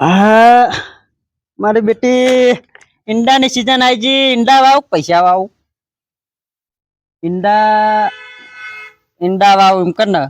હા, મારી બેટી, ઈંડાની સીઝન આવી જી ઈંડા વાવ, પૈસા વાવ. ઈંડા ઈંડા વાવ એમ કર ને.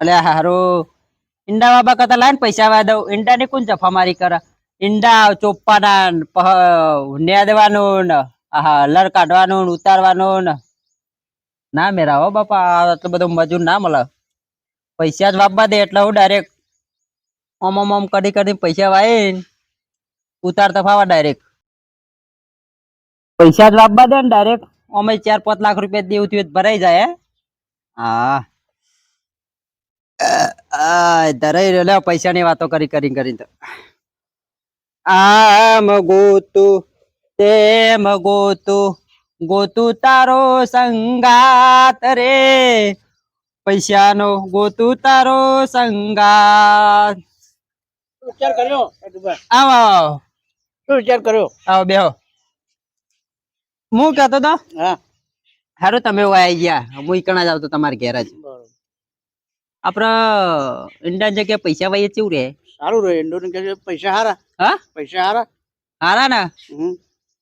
એટલે હારું. ઈંડા વાબા કરતા લાય ને પૈસા વાવ દઉં. ઈંડાની કોણ જફામારી કર? ઈંડા ચોપ્પાના ને દેવાનું ને, આહા હલર કાઢવાનું ને, ઉતારવાનું ને. ના મેરા હો બાપા આટલું બધું મજૂર ના મળે. પૈસા જ વાપવા દે એટલે હું ડાયરેક્ટ ઓમ ઓમ ઓમ કડી કરી પૈસા વાય ઉતારતા ફાવા ડાયરેક્ટ પૈસા જ વાપવા દે ને ડાયરેક્ટ અમે ચાર પાંચ લાખ રૂપિયા દેવું થયું ભરાઈ જાય, હા? ધરાઈ રહ્યો પૈસાની વાતો કરી કરી કરીને તો. આમ ગોતું, તેમ ગોતું ગોતું તારો સંગાત રે. પૈસાનો ગોતું તારો સંગાત. વિચાર કર્યો? આવો આવો શું વિચાર કર્યો? આવો બેહો. હું કહેતો તો? હા. હારું તમે આવી ગયા. હું ઈકણા જ આવતો તમારા ઘેર જ. ઈંડા જગ્યાએ પૈસા વાઈએ કેવું રે? સારું કહે પૈસા હારા. હા? પૈસા હારા. હારા ને.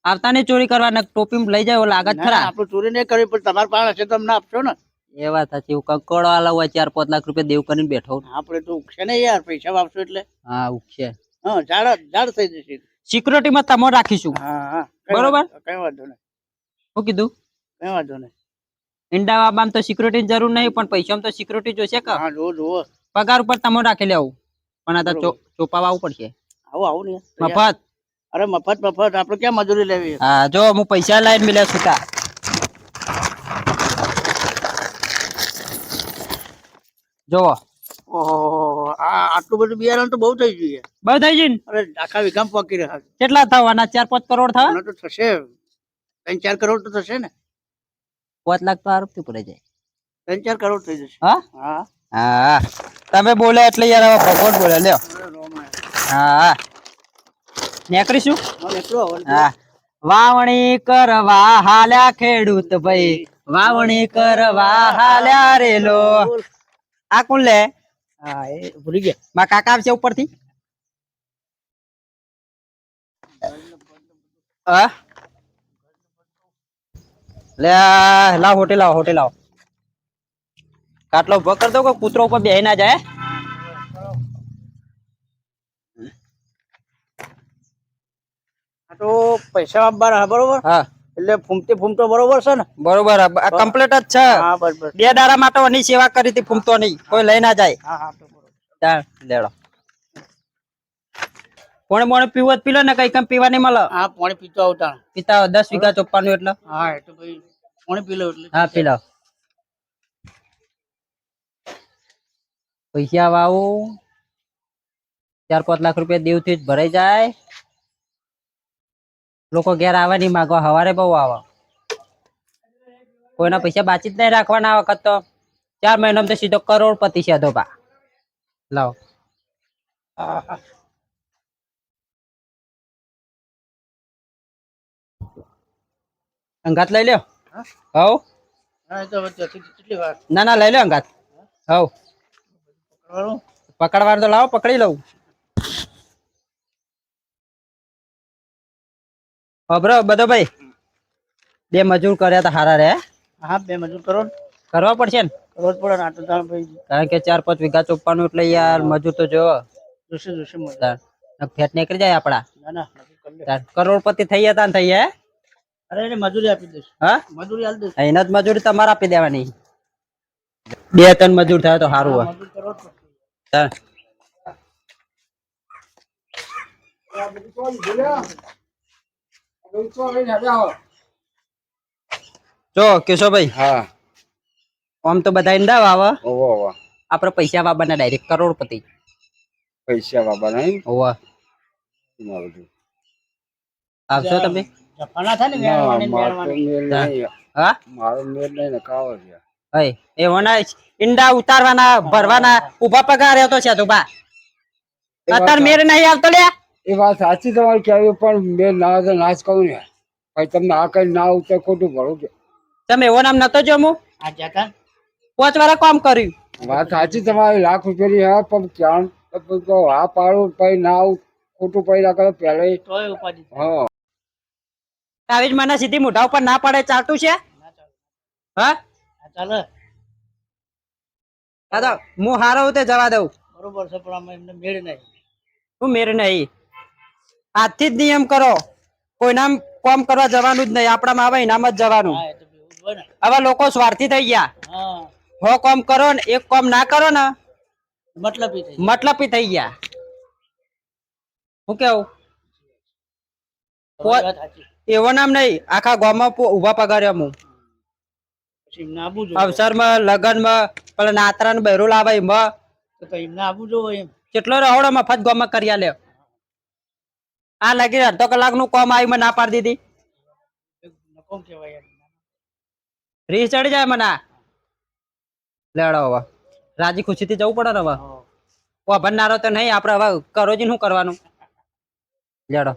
આવતા ને ચોરી કરવાના ટોપી લઈ જાય લાગત ખરા. આપણે ચોરી નહીં કરવી પણ તમારા પાસે હશે તો અમને આપશો ને. એ વાત સાચી. હું કંકોડો આલા હોય ચાર પાંચ લાખ રૂપિયા દેવ કરીને બેઠો છું. આપણે તો ઉગશે ને યાર પૈસા આપશો એટલે. હા ઉગશે હા ઝાડ ઝાડ થઈ જશે. સિક્યુરિટી માં તમારે રાખીશું. હા બરોબર. કઈ વાંધો નહીં. શું કીધું? કઈ વાંધો નહીં. ઈંડા વાબામ તો સિક્યુરિટી જરૂર નહીં પણ પૈસામાં તો સિક્યુરિટી જોશે કે? હા જો જો પગાર ઉપર તમારે રાખી લેવું. પણ આ તો. ચોપાવા આવવું પડશે. આવું આવું ને મફત? અરે મફત મફત. આપણે ક્યાં મજૂરી લેવી? હા જો હું પૈસા લાઈન મિલ્યા છૂટા જોવો. આ આટલું બધું બિયારણ તો બહુ થઈ ગયું બહુ થઈ ગયું? અરે આખા વીઘામાં પકી રહ્યા કેટલા થવાના? ચાર પાંચ કરોડ થવા? આનો તો થશે. ત્રણ ચાર કરોડ તો થશે ને. પાંચ લાખ તો આરોપથી પડે જાય. ત્રણ ચાર કરોડ થઈ જશે. હા? હા. હા. તમે બોલે એટલે યાર હવે ભગવાન બોલે. લ્યો. હા. નીકળીશું હા વાવણી કરવા હાલ્યા ખેડૂત ભાઈ. વાવણી કરવા હાલ્યા રેલો. આ કોણ લે? હા એ ભૂલી ગયા. મા કાકા આવશે ઉપરથી. હા? લે લાવ હોટેલ આવો હોટેલ આવો. કાટલો ઊભો કર દો કે કૂતરો ઉપર બેહી ના જાય તો પૈસા બરોબર? હા. એટલે ફૂમતી ફૂમતો બરોબર છે ને? બરોબર કમ્પ્લીટ જ છે. બે દાડા માટે એની સેવા કરી હતી ફૂમતો ની. કોઈ લઈ ના જાય. લેડો. પોણે મોણે પીવો પીલો ને કઈ કઈ પીવા નહીં મળે? હા પોણે પીતો આવતા. પીતા દસ વીઘા ચોપ્પાનું એટલે? હા એટલે ભાઈ પોણે પીલો એટલે. હા પી લો પૈસા વાવું. ચાર પાંચ લાખ રૂપિયા દેવથી જ ભરાઈ જાય. લોકો ઘેર આવે નહીં માગવા હવારે બહુ આવે. કોઈના પૈસા બાચી જ નહીં રાખવાના આ વખત તો ચાર મહિનામાં તો સીધો કરોડપતિ છે ધોપા લાવ. અંગાત લઈ લ્યો? હવ. ના ના લઈ લો અંગાત. હવ. પકડવાનું તો લાવો પકડી લઉં. હબરો બધો ભાઈ? બે મજૂર કર્યા તા હારા રે હા? બે મજૂર કરો કરવા પડશે ને? કરવો પડે ને આ તાણ ભાઈ કારણ કે ચાર પાંચ વીઘા ચોપવાનું એટલે યાર મજૂર તો જો જોશે જોશે મજૂર. ફેટ નીકળી જાય આપડા કરોડપતિ થઈ ગયા તા થઈ ગયા અરે એને મજૂરી આપી દઈશ. હા? મજૂરી આપી દઈશ. એના જ મજૂરી તમારે આપી દેવાની. બે ત્રણ મજૂર થાય તો સારું હોય. જ કેશો ભાઈ કેશોભાઈ. હા. આમ તો બધા ઈંડા વાવે ઓવો ઓવો આપણે પૈસા વાવવાના ડાયરેક્ટ કરોડપતિ. પૈસા બાબા ઓવો આવશો તમે? જફાના થાય ને ના વેણવાની ને મારો તો વેણવાની. મેળ નહીં. હા? મારો મેળ નહીં ને કાવો છે. હઈ એ હોના ઈંડા ઉતારવાના ભરવાના ઊભા પગાર રહેતો છે તો બા. અત્યારે મેર નહીં આવતો લે એ વાત સાચી તમારી કહેવી પણ મેળ ના આવે તો નાશ કહું ને. ભાઈ તમને આ કઈ ના ઉતર ખોટું ભરું કે. તમે એવો નામ નતો જમો? આ જતા પાંચ વાર કામ કર્યું? વાત સાચી તમારી લાખ રૂપિયાની હા પણ ક્યાં? તો હા પાડું પછી ના ખોટું પડી રાખે કરે પહેલા તોય ઉપાધિ થાય. હા. આવી જ મને સીધી મોઢા ઉપર ના પડે ચાલતું છે? હા? હા, ચાલે. દાદા તો હું હારો તે જવા દઉં. બરોબર છે પણ એમને મેળ નહીં. હું મેળ નહીં. આજથી જ નિયમ કરો. કોઈના કોમ કરવા જવાનું જ નહીં. આપણામાં આવે નામ જ જવાનું. હવે લોકો સ્વાર્થી થઈ ગયા. હો. કોમ કરો ને એક કોમ ના કરો ને મતલબ મતલબી થઈ ગયા. હું કેવું? એવો નામ નહીં. આખા ગામમાં માં ઊભા પગાર્યા હું અવસરમાં લગ્નમાં પેલા નાતરા ને બહેરું લાવે એમાં. કેટલો રહોડો મફત ગામમાં કરી લે. આ લાગી અડધો કલાકનું કોમ આવી મને ના પાડી દીધી. રીસ ચડી જાય મને લેડો હવે. રાજી ખુશી થી જવું પડે ને હવે. ઓ વાભરનારો તો નહીં આપડે હવે કરોજી શું કરવાનું? લેડો.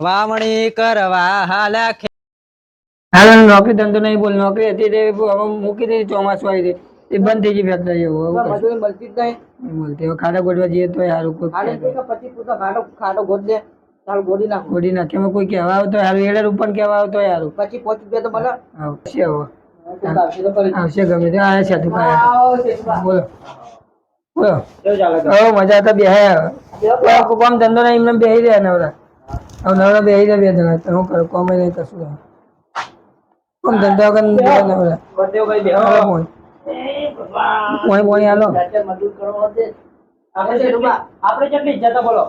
વાવણી કરવા હાલ્યા ખે- હાલ નોકરી ધંધો નહીં બોલ નોકરી હતી તે હવે મૂકી દીધી ચોમાસું આવી હતી તે બંધ થઈ જાય ફેક્ટરી એવું મળતી જ નહીં. મળતી. હવે ખાડા ગોડવા જઈએ તો સારું કોઈ પછી ખાડો ખાડો ગોદ દે ગોડી નાખ. ગોડી નાખ્યામાં કોઈ કહેવા આવતો સારું. એડર ઉપર કહેવા આવતો સારું. પછી પહોંચી ગયા તો મને આવશે હવે. આવશે ગમે તે. આયા છે બોલો. બોલો. હવે મજા તો બેહ્યા કોમ ધંધો નહીં એમને બેહી રહ્યા નવરા. હવે નવરા બેહી રહ્યા બે જણા. તો શું કરું? કોમ નહીં કશું. કોમ ધંધા વગર નવરા. હવે પોણી. પોણી પોણી હાલો મજૂર કરવા દે આપણે જેટલી- આપણે જેટલી ઇજ્જત બોલો.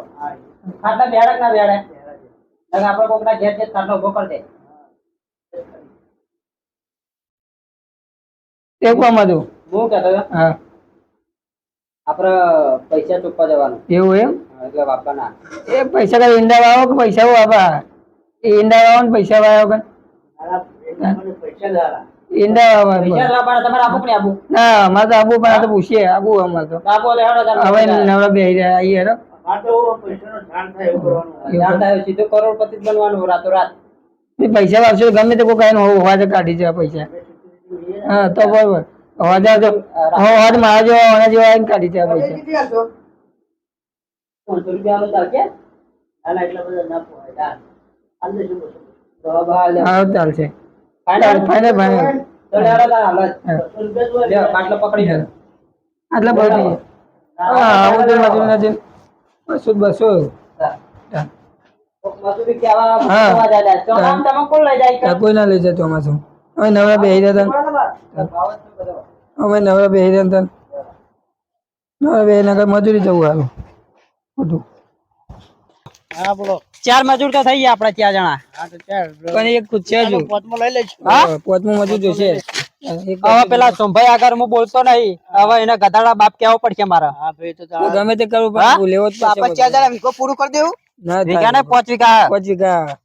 ખાટલા બેડે ના બેડે આપણે કોકના ઘેર જઈને ખાટલો ઊભો કરી દે. તે કોમ હતું હું કહેતો હા. આપણે પૈસા ચૂકવા જવાનું. એવું એમ? એટલે વાપવાના એ પૈસા કઈ ઈંડા વાવો કે પૈસા વાપા એ ઈંડા વાવો ને પૈસા વાવો કે પૈસા પૈસા તમારે ના અમારે તો આબુ પણ આ તો પૂછીએ આબુ અમારે તો. હવે નવરા બેહી રહ્યા કરોડપતિ બનવાનું રાતો રાત પૈસા વાપશો ગમે તે કોઈ કઈ હોવા કાઢી જાય પૈસા. હા તો બરોબર. હોવા તો હોવા તો મારા જેવા આના જેવા આવીને કાઢી જાય પૈસા. હા ચાલશે. કોઈ ના લઈ જાય ચોમાસું. અમે નવરા બેહી રહ્યા. અમે નવરા બેહી રહ્યા હતા. નવરા બેહી મજૂરી જવું હાલ. બધું હા બોલો. ચાર મજૂર તો થઈ ગયા આપડે ત્યાં જણા. હા તો ચાલ પણ એક છે જ પોતમાં લઈ લઈશું હા? પોતમું મજૂર જોશે હવે પેલા સોમભાઈ આગળ હું બોલતો નહીં. હવે એને ગધાડા બાપ કેવો પડશે મારા. હા ભાઈ તો ગમે તે કરવું પણ લેવો જ પડશે બધું. વીકો પૂરું કરી દેવું? ના વીઘા ને પાંચ વીઘા. પાંચ વીઘા.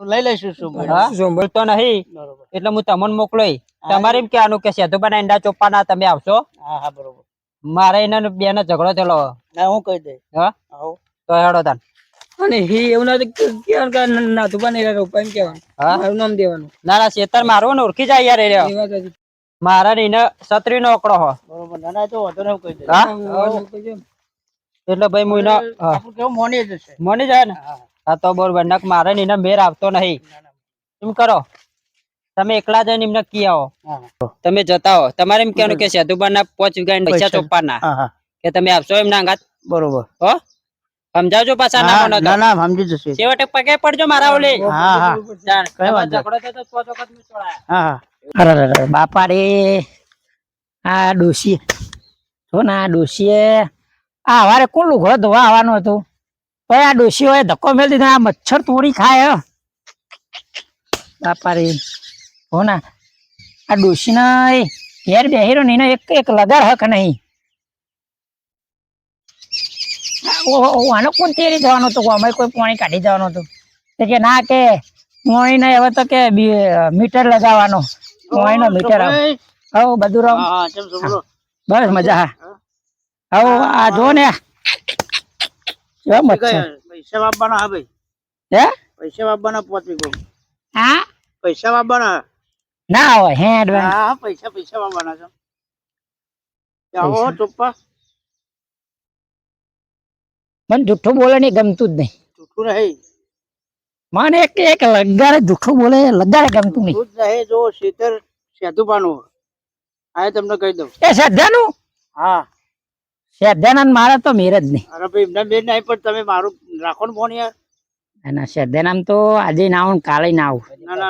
લઈ લઈશું શું ભાઈ હા? શું સંભાળ? બોલતો નહીં. એટલે હું તમને મોકલોય તમારે એમ કહેવાનું કે સેતુભાઈ ઈંડા ચોપાના તમે આવશો. હા હા બરોબર. મારે એના બે નો ઝઘડો થયેલો. હું કહી દઈ હા. તો હેડો તાન. અને હી એવું નથી કે કે ના- ના તું પણ એમ કહેવાનું મારું નામ દેવાનું. ના ના શેતર મારવું ને ઓળખી જાય યાર એ. મારા ને એને છત્રી નો આંકડો હો. બરોબર ના ના તો વાંધો નહીં કહી દઈશ. હા? એટલે ભાઈ હું. એનો કેવું મોની જશે મોની જાય ને? હા. હા તો બરોબર નક મારે ને એને મેર આવતો નહીં. એમ કરો? તમે એકલા જઈને એમને કી આવો. તમે જતા હો. તમારે એમ કેવાનું કે સેધુબાના પોચ પાંચ વીઘા પૈસા હા. કે તમે આપશો એમના અંગાત? બરોબર. હો? સમજાવજો પાછા ના ના ના સમજી જશે. છેવટે પગે પડજો મારા ઓલે. હા હા. કઈ વાંધો ઝઘડો તો પાંચ વખત મેં હા હા. અરે બાપા રે આ ડોશી. જો ના ડોસીએ ડોશીએ આ હવારે કોણ ઘર ધોવા આવવાનું હતું. તો આ ડોશી હોય ધક્કો મેળ દીધો આ મચ્છર તોડી ખાય હો. બાપા રે હો ના આ ડોશીના એ ઘેર બેહીરો નહીં એક એક લગાર હક નહીં આ ઓ- ઓ- આનો કોણ તેરી જવાનું હતું? અમે કોઈ પાણી કાઢી જવાનું હતું. તો કે ના કે પાણી નહીં હવે તો કે મીટર લગાવવાનો. પાણીનો મીટર હવ બધું બોલો? બસ મજા. હા હવ આ જો ને. પૈસા વાપવાના હા ભાઈ. હે? પૈસા વાપવાના વીઘો હા? પૈસા વાપવાના ના હોય હે પૈસા પૈસા વાપવાના છે. આવો મને જૂઠું બોલે નહીં ગમતું જ નહીં. જૂઠું નહીં. મને એક એક લગારે જૂઠું બોલે લગારે ગમતું નહીં. જૂઠ રહે જો શેતર સેતુપાનું આ તમને કહી દઉં. એ સેધાનું હા. સેધાના મારે તો મેર જ નહીં. અરે ભાઈ એમના બેન નહીં પણ તમે મારું રાખો ને ફોન યાર. ના શ્રદ્ધાનામ તો આજે ના આવું કાલે ના આવું. ના ના.